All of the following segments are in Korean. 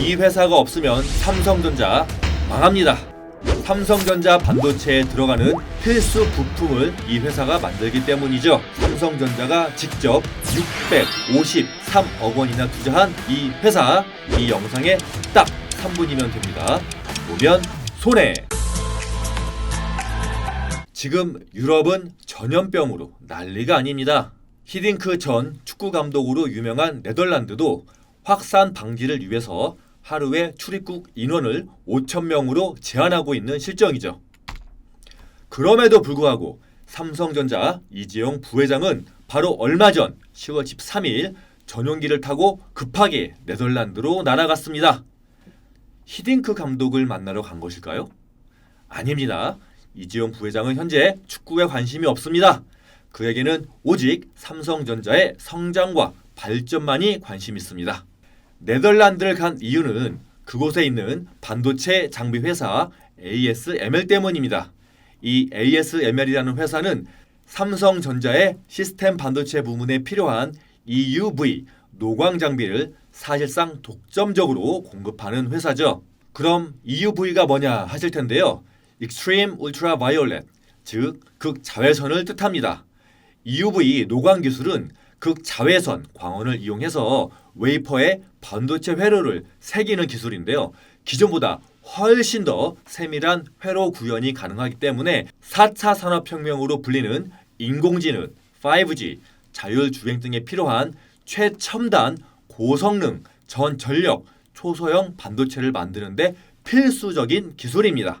이 회사가 없으면 삼성전자 망합니다. 삼성전자 반도체에 들어가는 필수 부품을 이 회사가 만들기 때문이죠. 삼성전자가 직접 653억 원이나 투자한 이 회사 이 영상에 딱 3분이면 됩니다. 보면 손해. 지금 유럽은 전염병으로 난리가 아닙니다. 히딩크 전 축구 감독으로 유명한 네덜란드도 확산 방지를 위해서 하루에 출입국 인원을 5천 명으로 제한하고 있는 실정이죠. 그럼에도 불구하고 삼성전자 이재용 부회장은 바로 얼마 전 10월 13일 전용기를 타고 급하게 네덜란드로 날아갔습니다. 히딩크 감독을 만나러 간 것일까요? 아닙니다. 이재용 부회장은 현재 축구에 관심이 없습니다. 그에게는 오직 삼성전자의 성장과 발전만이 관심 있습니다. 네덜란드를 간 이유는 그곳에 있는 반도체 장비 회사 ASML 때문입니다. 이 ASML이라는 회사는 삼성전자의 시스템 반도체 부문에 필요한 EUV 노광 장비를 사실상 독점적으로 공급하는 회사죠. 그럼 EUV가 뭐냐 하실 텐데요. Extreme Ultraviolet, 즉 극자외선을 뜻합니다. EUV 노광 기술은 극자외선 광원을 이용해서 웨이퍼에 반도체 회로를 새기는 기술인데요. 기존보다 훨씬 더 세밀한 회로 구현이 가능하기 때문에 4차 산업혁명으로 불리는 인공지능, 5G, 자율주행 등에 필요한 최첨단 고성능 전전력 초소형 반도체를 만드는데 필수적인 기술입니다.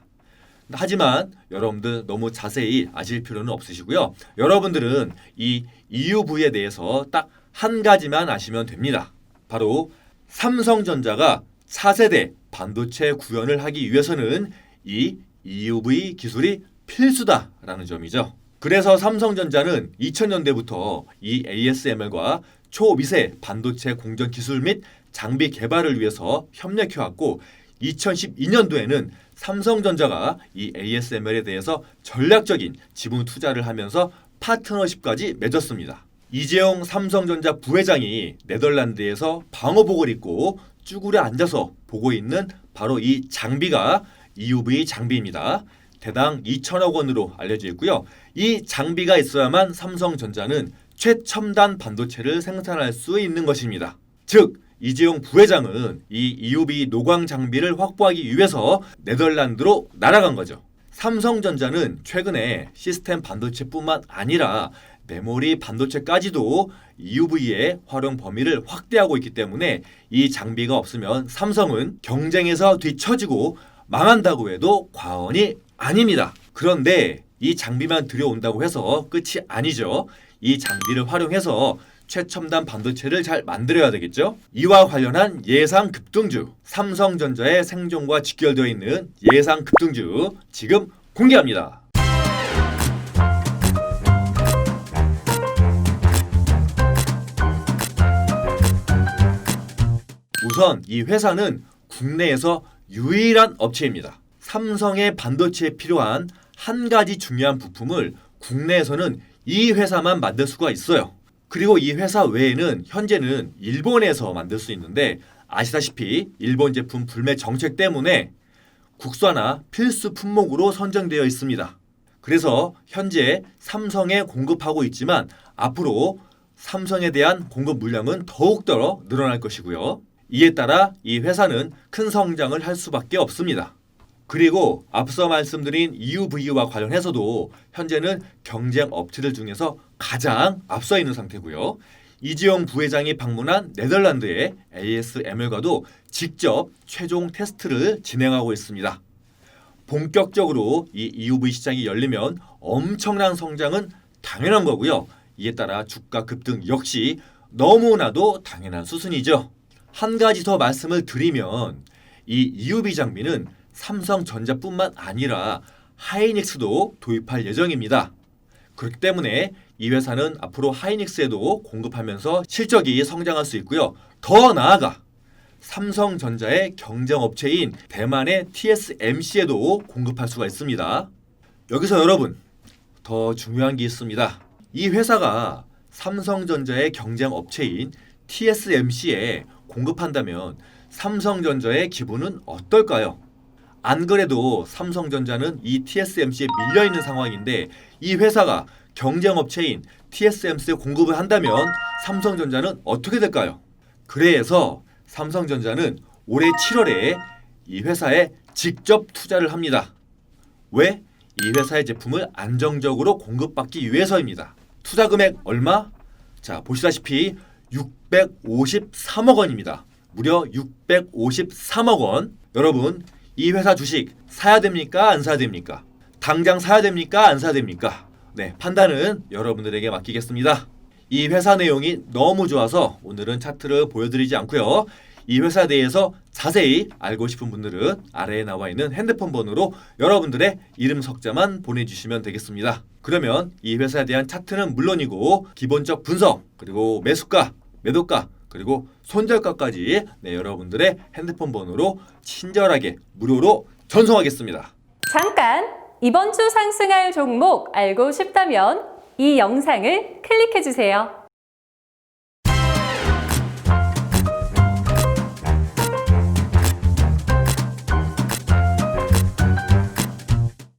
하지만 여러분들 너무 자세히 아실 필요는 없으시고요. 여러분들은 이 EUV에 대해서 딱 한 가지만 아시면 됩니다. 바로 삼성전자가 차세대 반도체 구현을 하기 위해서는 이 EUV 기술이 필수다라는 점이죠. 그래서 삼성전자는 2000년대부터 이 ASML과 초미세 반도체 공정 기술 및 장비 개발을 위해서 협력해왔고 2012년도에는 삼성전자가 이 ASML에 대해서 전략적인 지분 투자를 하면서 파트너십까지 맺었습니다. 이재용 삼성전자 부회장이 네덜란드에서 방호복을 입고 쭈그려 앉아서 보고 있는 바로 이 장비가 EUV 장비입니다. 대당 2천억 원으로 알려져 있고요. 이 장비가 있어야만 삼성전자는 최첨단 반도체를 생산할 수 있는 것입니다. 즉 이재용 부회장은 이 EUV 노광 장비를 확보하기 위해서 네덜란드로 날아간 거죠. 삼성전자는 최근에 시스템 반도체뿐만 아니라 메모리 반도체까지도 EUV의 활용 범위를 확대하고 있기 때문에 이 장비가 없으면 삼성은 경쟁에서 뒤처지고 망한다고 해도 과언이 아닙니다. 그런데 이 장비만 들여온다고 해서 끝이 아니죠. 이 장비를 활용해서 최첨단 반도체를 잘 만들어야 되겠죠. 이와 관련한 예상 급등주, 삼성전자의 생존과 직결되어 있는 예상 급등주 지금 공개합니다. 우선 이 회사는 국내에서 유일한 업체입니다. 삼성의 반도체에 필요한 한 가지 중요한 부품을 국내에서는 이 회사만 만들 수가 있어요. 그리고 이 회사 외에는 현재는 일본에서 만들 수 있는데 아시다시피 일본 제품 불매 정책 때문에 국산화 필수 품목으로 선정되어 있습니다. 그래서 현재 삼성에 공급하고 있지만 앞으로 삼성에 대한 공급 물량은 더욱더 늘어날 것이고요. 이에 따라 이 회사는 큰 성장을 할 수밖에 없습니다. 그리고 앞서 말씀드린 EUV와 관련해서도 현재는 경쟁 업체들 중에서 가장 앞서 있는 상태고요. 이지영 부회장이 방문한 네덜란드의 ASML과도 직접 최종 테스트를 진행하고 있습니다. 본격적으로 이 EUV 시장이 열리면 엄청난 성장은 당연한 거고요. 이에 따라 주가 급등 역시 너무나도 당연한 수순이죠. 한 가지 더 말씀을 드리면 이 EUV 장비는 삼성전자뿐만 아니라 하이닉스도 도입할 예정입니다. 그렇기 때문에 이 회사는 앞으로 하이닉스에도 공급하면서 실적이 성장할 수 있고요. 더 나아가 삼성전자의 경쟁 업체인 대만의 TSMC에도 공급할 수가 있습니다. 여기서 여러분 더 중요한 게 있습니다. 이 회사가 삼성전자의 경쟁 업체인 TSMC에 공급한다면 삼성전자의 기분은 어떨까요? 안 그래도 삼성전자는 이 TSMC에 밀려 있는 상황인데 이 회사가 경쟁업체인 TSMC에 공급을 한다면 삼성전자는 어떻게 될까요? 그래서 삼성전자는 올해 7월에 이 회사에 직접 투자를 합니다. 왜? 이 회사의 제품을 안정적으로 공급받기 위해서입니다. 투자 금액 얼마? 자, 보시다시피 653억 원입니다. 무려 653억 원. 여러분, 이 회사 주식 사야 됩니까? 안 사야 됩니까? 당장 사야 됩니까? 안 사야 됩니까? 네, 판단은 여러분들에게 맡기겠습니다. 이 회사 내용이 너무 좋아서 오늘은 차트를 보여드리지 않고요. 이 회사에 대해서 자세히 알고 싶은 분들은 아래에 나와 있는 핸드폰 번호로 여러분들의 이름 석자만 보내주시면 되겠습니다. 그러면 이 회사에 대한 차트는 물론이고 기본적 분석 그리고 매수가, 매도가 그리고 손절가까지 네, 여러분들의 핸드폰 번호로 친절하게 무료로 전송하겠습니다. 잠깐! 이번 주 상승할 종목 알고 싶다면 이 영상을 클릭해 주세요.